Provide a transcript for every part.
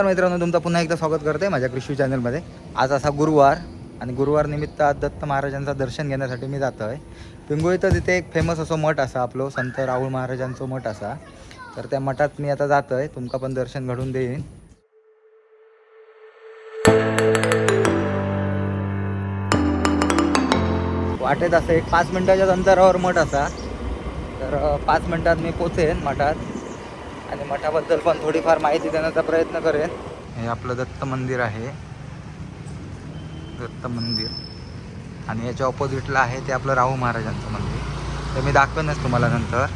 तर मित्रांनो तुमचं पुन्हा एकदा स्वागत करते माझ्या कृषी चॅनलमध्ये. आज असा गुरुवार आणि गुरुवार निमित्त आज दत्त महाराजांचं दर्शन घेण्यासाठी मी जातो आहे पिंगुळीचं तिथे एक फेमस असं मठ असा आपलं संत राहुल महाराजांचं मठ असा. तर त्या मठात मी आता जातो आहे तुमका पण दर्शन घडून देईन. वाटेत असं एक पाच मिनिटाच्याच अंतरावर मठ असा. तर पाच मिनिटात मी पोचेन मठात. आणि मठाबद्दल पण थोडीफार माहिती देण्याचा प्रयत्न करेन. हे आपलं दत्त मंदिर आहे. दत्त मंदिर. आणि याच्या ऑपोजिटला आहे ते आपलं राहू महाराजांचं मंदिर. ते मी दाखवेनच तुम्हाला नंतर.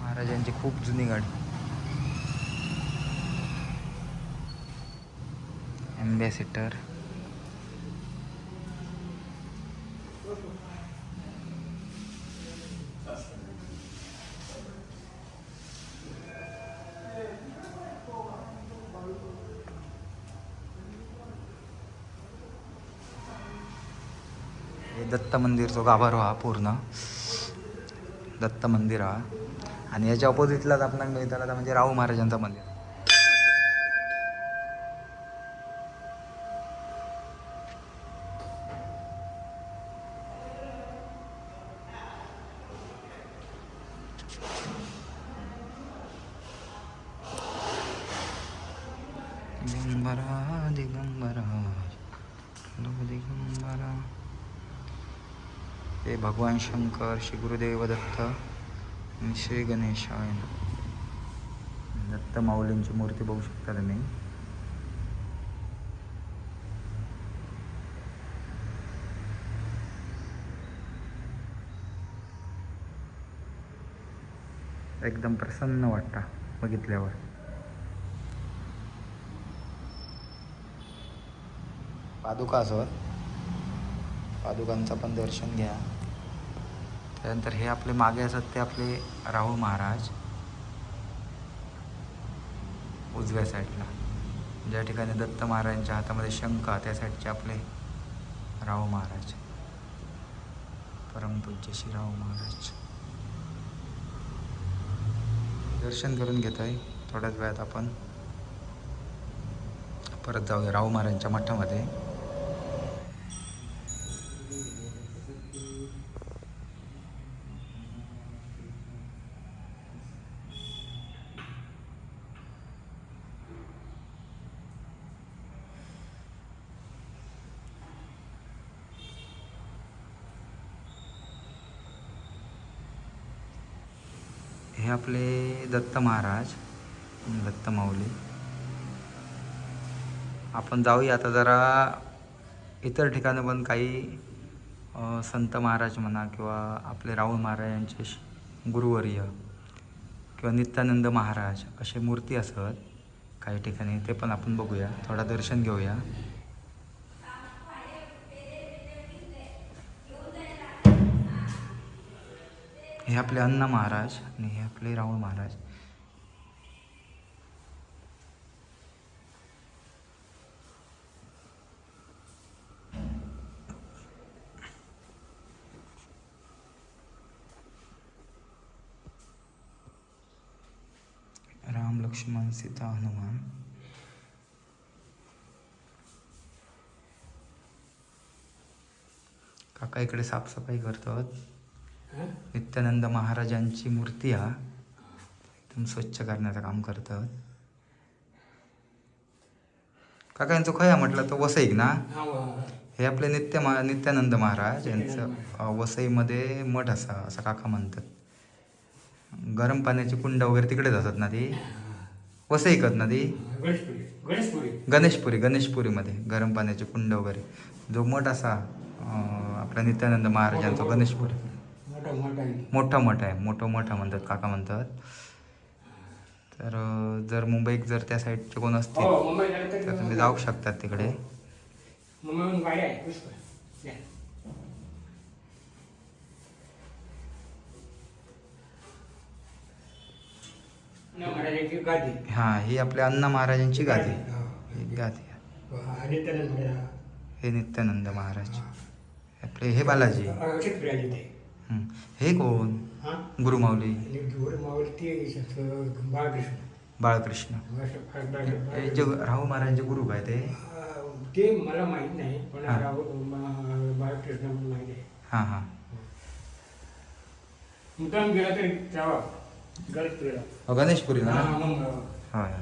महाराजांची खूप जुनी गाडी. ॲम्बॅसिटर हे दत्त मंदिरचो गाभारो हा पूर्ण. दत्त मंदिर हा आणि याच्या ऑपोजिटलाच आपल्याला मिळताना म्हणजे राहू महाराजांचं मंदिर. दिगंबरा दिगंबरा लो दिगंबरा. हे भगवान शंकर श्री गुरुदेव दत्त आणि श्री गणेशाय दत्त माऊलींची मूर्ती बघू शकता तुम्ही. एकदम प्रसन्न वाटता बघितल्यावर. पादुका असत पादुकांचं पण दर्शन घ्या. त्यानंतर हे आपले मागे असत ते आपले राहुल महाराज. उजव्या साईडला. ज्या ठिकाणी दत्त महाराजांच्या हातामध्ये शंख त्या साईडचे आपले राहू महाराज. परमपूज्य श्री राहू महाराज. दर्शन करून घेत आहे थोड्याच वेळात आपण परत जाऊया राहू महाराजांच्या मठामध्ये. हे आपले दत्त महाराज दत्त माऊली. आपण जाऊया आता जरा इतर ठिकाणी पण काही संत महाराज म्हणा किंवा आपले राहुल महाराजांचे श- गुरुवर्य किंवा नित्यानंद महाराज असे मूर्ती असत काही ठिकाणी ते पण आपण बघूया. थोडा दर्शन घेऊया. हे आपले अण्णा महाराज आणि हे आपले राहुल महाराज. राम लक्ष्मण सीता हनुमान. काका इकडे साफसफाई करतात. नित्यानंद महाराजांची मूर्ती हा. एकदम स्वच्छ करण्याचं काम करतात काका यांचं खया म्हटलं तर वसईक ना? हे आपले नित्य मा नित्यानंद महाराज यांचं वसईमध्ये मठ असा असं काका म्हणतात. गरम पाण्याची कुंड वगैरे तिकडेच असतात ना ती? वसईकत ना ती? गणेशपुरी गणेशपुरी. गणेशपुरी गणेशपुरीमध्ये गरम पाण्याची कुंड वगैरे. जो मठ असा आपल्या नित्यानंद महाराजांचा गणेशपुरी. मोठा मोठा आहे. मोठा मठ आहे म्हणतात काका म्हणतात. तर जर मुंबईत जर त्या साईडचे कोण असतील हो तर- तुम्ही जाऊ शकतात तिकडे. हां ही आपल्या अण्णा महाराजांची गादी. हो. ही गादी. आणि त्यानंतर हे नित्यानंद महाराज. आपले हे बालाजी. हं. हे कोण? हां? गुरुमाऊली आणि गोड मावळ ते स- बाळकृष्ण. बाळकृष्ण. हे बाळ- जे राहू महाराजांचे गुरु काय ते? ते मला माहीत नाही पण हां. म- बाळकृष्ण म्हणून माहिती आहे. हां हां. मुद्दाम गेला तरी जावा. तुला अ, गणेशपुरीला ना? हां, मग होय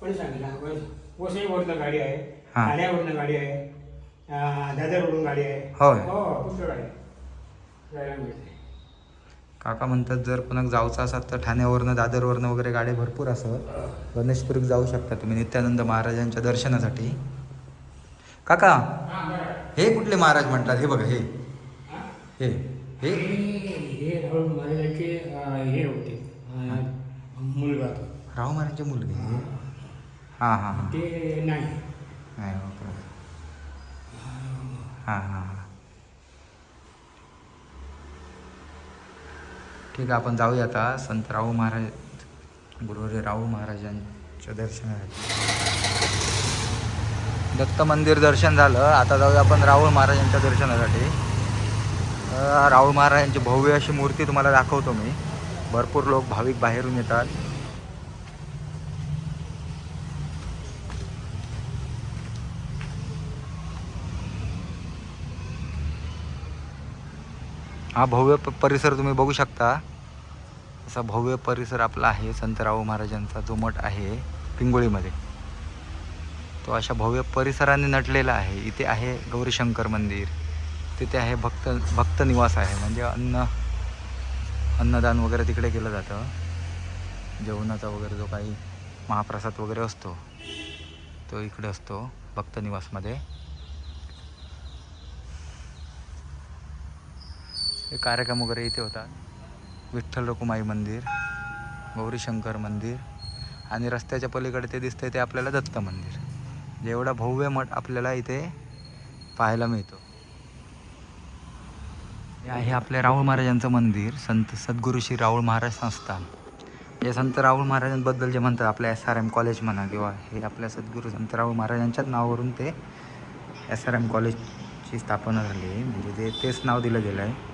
कोणी सांगितलं? वसईवरनं गाडी आहे हां. ठाण्यावरनं गाडी आहे दादरवरून गाडी आहे. होय. हो पुष्कळ गाडी आहे. काका म्हणतात जर कोणाक जायचं असाल तर ठाण्यावरनं दादरवरनं वगैरे गाडी भरपूर असत गणेशपुरीत जाऊ शकता तुम्ही नित्यानंद महाराजांच्या दर्शनासाठी. काका हां, कुठले महाराज म्हणतात? हे बघा हे. हां? हे. राहुल महाराजांचे हे होते मुलगा. महाराजांचे हां हां हां. ते नाही. हां हां हां. ठीक आहे आपण जाऊया आता. संत राहू महाराज गुरुवारी राहू महाराजांच्या दर्शनासाठी. दत्त मंदिर दर्शन झालं. आता जाऊया आपण राहुल महाराजांच्या दर्शनासाठी. राहुल महाराजांची भव्य अशी मूर्ती तुम्हाला दाखवतो मी. भरपूर लोक भाविक बाहेरून येतात. हा भव्य परिसर तुम्ही बघू शकता. असा भव्य परिसर आपला आहे संतराव महाराजांचा जो मठ आहे पिंगोळीमध्ये तो अशा भव्य परिसराने नटलेला आहे. इथे आहे गौरीशंकर मंदिर. तिथे आहे भक्त भक्त निवास आहे. म्हणजे अन्न अन्नदान वगैरे तिकडे केलं जातं. जेवणाचा वगैरे जो काही महाप्रसाद वगैरे असतो तो इकडे असतो भक्त निवासमध्ये. कार्यक्रम वगैरे इथे होतात. विठ्ठल रखुमाई मंदिर गौरीशंकर मंदिर आणि रस्त्याच्या पलीकडे ते दिसतंय ते आपल्याला दत्त मंदिर. म्हणजे जेवढा भव्य मठ आपल्याला इथे पाहायला मिळतो. हे आहे आपल्या राहुल महाराजांचं मंदिर संत सद्गुरू श्री राहुल महाराज संस्थान. जे संत राहुल महाराजांबद्दल जे म्हणतात आपल्या एस आर एम कॉलेज म्हणा किंवा हे आपल्या सद्गुरू संत राहुल महाराजांच्याच नावावरून ते एस आर एम कॉलेजची स्थापना झाली. आहे म्हणजे ते तेच नाव दिलं गेलं आहे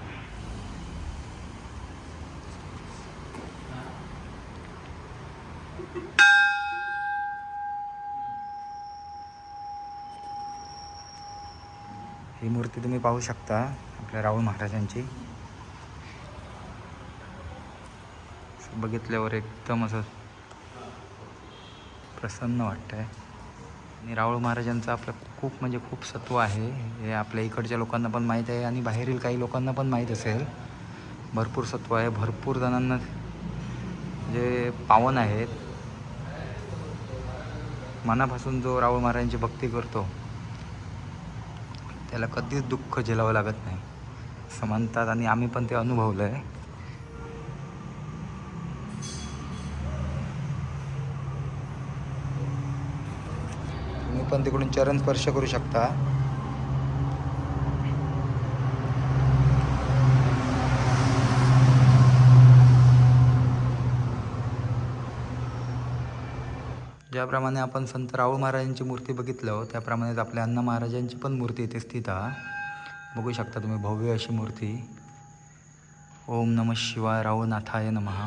ही मूर्ती तुम्ही पाहू शकता आपल्या राहुल महाराजांची. बघितल्यावर एकदम असं प्रसन्न वाटतं आहे आणि राहुल महाराजांचं आपलं खूप म्हणजे खूप सत्व आहे. हे आपल्या इकडच्या लोकांना पण माहीत आहे आणि बाहेरील काही लोकांना पण माहीत असेल. भरपूर सत्व आहे. भरपूर जणांना जे पावन आहेत. मनापासून जो राहुल महाराजांची भक्ती करतो त्याला कधीच दुःख झेलावं लागत नाही. असं म्हणतात आणि आम्ही पण ते अनुभवलं आहे तुम्ही पण तिकडून चरण स्पर्श करू शकता. ज्याप्रमाणे आपण संत राहुल महाराजांची मूर्ती बघितलं त्याप्रमाणेच आपल्या अण्णा महाराजांची पण मूर्ती इथे स्थित. आहे बघू शकता तुम्ही भव्य अशी मूर्ती. ओम नम शिवाय राऊनाथाय नमः.